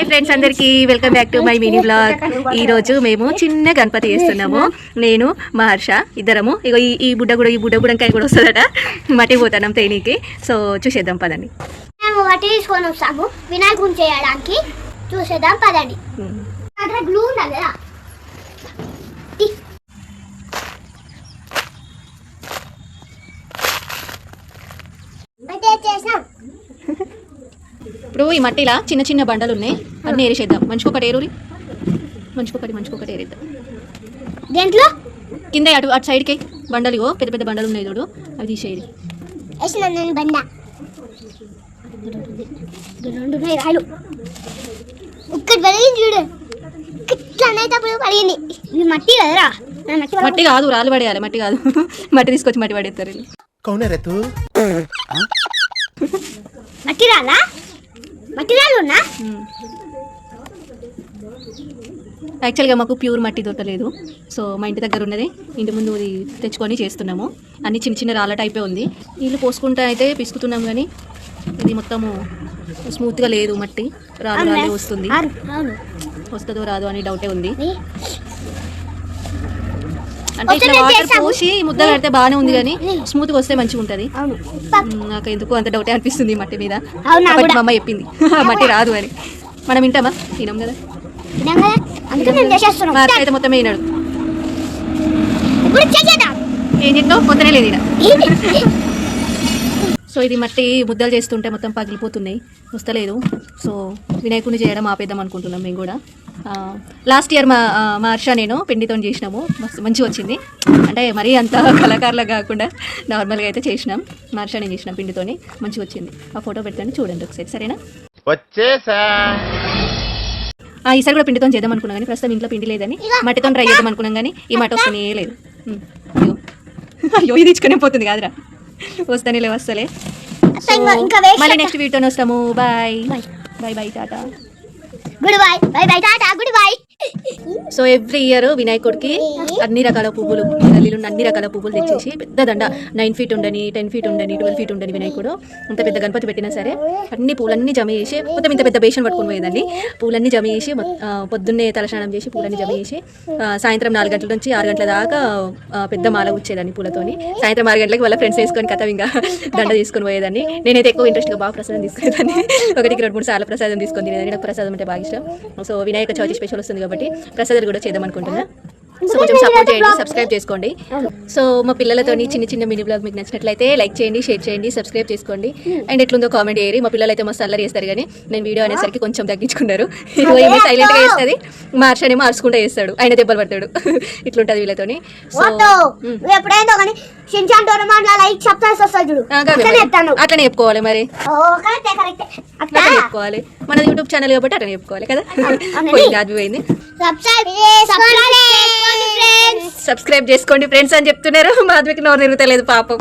Hi friends అందరికి welcome back to my mini blog ఈ రోజు మేము చిన్న గణపతి చేస్తున్నాము నేను మహర్ష ఇద్దరము. ఇగో ఈ బుడ్డ కూడా ఈ బుడ్డ బుడంకాయ కూడా వస్తుందట. మట్టి పోతాం తేనీకి. సో చూసేద్దాం పదండి. మేము వాటి తీసుకొని వస్తాము. వినాయకుని చేయడానికి చూసేద్దాం పదండి. గ్లూ ఉండాలి కదా. ఇప్పుడు ఈ మట్టిలా చిన్న చిన్న బండలు ఉన్నాయి అన్నీ ఏరేసేద్దాం. మంచుకొకటి ఏరూరి మంచుకొకటి మంచుకొకటి ఏరేద్దాం. దేంట్లో? కింద అటు అటు సైడ్కి బండలు ఇగో పెద్ద పెద్ద బండలు ఉన్నాయి చూడు. అవి తీసేది మట్టి మట్టి కాదు రాళ్ళు పడేయాలి. మట్టి కాదు. మట్టి తీసుకొచ్చి మట్టి పడేస్తారు కౌనరెతు మట్టి రాలా? మట్టి రాళ్ళు ఉన్నా? యాక్చువల్గా మాకు ప్యూర్ మట్టి దొరకలేదు సో మా ఇంటి దగ్గర ఉన్నది. ఇంటి ముందు తెచ్చుకొని చేస్తున్నాము. అన్ని చిన్న చిన్న రాళ్ళ టైపే ఉంది. నీళ్ళు పోసుకుంటా అయితే పిసుకుతున్నాం కానీ ఇది మొత్తము స్మూత్గా లేదు మట్టి. రాళ్ళు రాళ్ళే వస్తుంది. వస్తుందో రాదో అని డౌటే ఉంది? అంటే ఇట్లా వాటర్. పోసి ముద్ద కడితే బాగానే ఉంది కానీ స్మూత్గా వస్తే మంచిగా ఉంటుంది. నాకు ఎందుకు అంత డౌటే అనిపిస్తుంది మట్టి మీద. మా అమ్మ చెప్పింది. మట్టి రాదు అని. మనం వింటామా? తినం కదా. విన్నాం కదా అందుకే మేము చేసేస్తున్నాం. మా అత్త అయితే మొత్తం వేయనాడు ఇప్పుడు చేసేద్దాం. ఏం చెప్తావు పొద్దునే లేదు. సో ఇది మట్టి ముద్దలు చేస్తుంటే మొత్తం పగిలిపోతున్నాయి. వస్తలేదు సో వినాయకుడిని చేయడం ఆపేద్దాం అనుకుంటున్నాం మేము కూడా. లాస్ట్ ఇయర్ మా మా హర్ష నేను పిండితో చేసినాము. మస్తు మంచిగా వచ్చింది. అంటే మరీ అంత కళాకారులా కాకుండా నార్మల్గా అయితే చేసినాం. మా హర్ష నేను చేసినాం పిండితోని. మంచిగా వచ్చింది. ఆ ఫోటో పెట్టండి చూడండి ఒకసారి. సరేనా? వచ్చేసా. ఈసారి కూడా పిండితో చేద్దాం అనుకున్నాం కానీ ప్రస్తుతం ఇంట్లో పిండి లేదని మట్టితో ట్రై చేద్దాం అనుకున్నాం కానీ ఈ మాట వస్తూనే లేదు. అయ్యో. అయ్యో ఇది ఇచ్చుకునే పోతుంది కాదురా. వస్తానే లే వస్తలే. మళ్ళీ నెక్స్ట్ వీడియోతో వస్తాము. Bye bye bye tata. Good bye bye bye tata. Good bye so every year వినాయకుడికి అన్ని రకాల పువ్వులు గల్లీలో ఉన్న అన్ని రకాల పువ్వులు తెచ్చేసి పెద్ద దండ నైన్ ఫీట్ ఉండని టెన్ ఫీట్ ఉండని ట్వెల్వ్ ఫీట్ ఉండని వినాయకుడు అంత పెద్ద గణపతి పెట్టినా సరే అన్ని పూలన్నీ జమ చేసి మొత్తం ఇంత పెద్ద బేషన్ పట్టుకొని పోయేదండి. పూలన్నీ జమ చేసి పొద్దున్నే తలస్నానం చేసి పూలన్నీ జమ చేసి సాయంత్రం నాలుగు గంటల నుంచి ఆరు గంటల దాకా పెద్ద మాల వచ్చేదాన్ని పూలతోని. సాయంత్రం ఆరు గంటలకు వాళ్ళ ఫ్రెండ్స్ వేసుకొని కథ ఇంకా దండ తీసుకొని పోయేదాన్ని. నేనైతే ఎక్కువ ఇంట్రెస్ట్గా బాగా ప్రసాదం తీసుకునేదాన్ని. ఒకటికి రెండు మూడు సార్లు ప్రసాదం తీసుకొని తినేదాన్ని. నాకు ప్రసాదం అంటే బాగా ఇష్టం. సో వినాయక చవితి స్పెషల్ వస్తుంది కాబట్టి ప్రసాదాలు కూడా చేద్దాం అనుకుంటున్నా. సో కొంచెం సపోర్ట్ చేయండి సబ్స్క్రైబ్ చేసుకోండి. సో మా పిల్లలతోని చిన్న చిన్న మినీ బ్లాగ్ మీకు నచ్చినట్లయితే లైక్ చేయండి షేర్ చేయండి సబ్స్క్రైబ్ చేసుకోండి. అండ్ ఎట్లుందో కామెంట్ చేయరి మా పిల్లలు అయితే మస్తు అల్లరి చేస్తారు కానీ నేను వీడియో అనేసరికి కొంచెం తగ్గించుకున్నారు. ఏమో సైలెంట్గా చేస్తుంది మార్చనేమో అరుచుకుంటా చేస్తాడు. ఆయన దెబ్బలు పడతాడు. ఇట్లుంటుంది వీళ్ళతోని. సో కానీ షిన్చాన్ డోరమాన్ లైక్ సబ్స్క్రైబ్ ఆ, కాదు అట్లనే చెప్పుకోవాలి మరి. అట్లా అట్లనే చెప్పుకోవాలి. మన యూట్యూబ్ ఛానల్ కాబట్టి అట్లనే చెప్పుకోవాలి కదా. పోయింది అది పోయింది. సబ్స్క్రైబ్ సబ్స్క్రైబ్ చేసుకోండి ఫ్రెండ్స్ అని చెప్తున్నారు. మాధవికి నోరు తిరుగుతలేదు పాపం.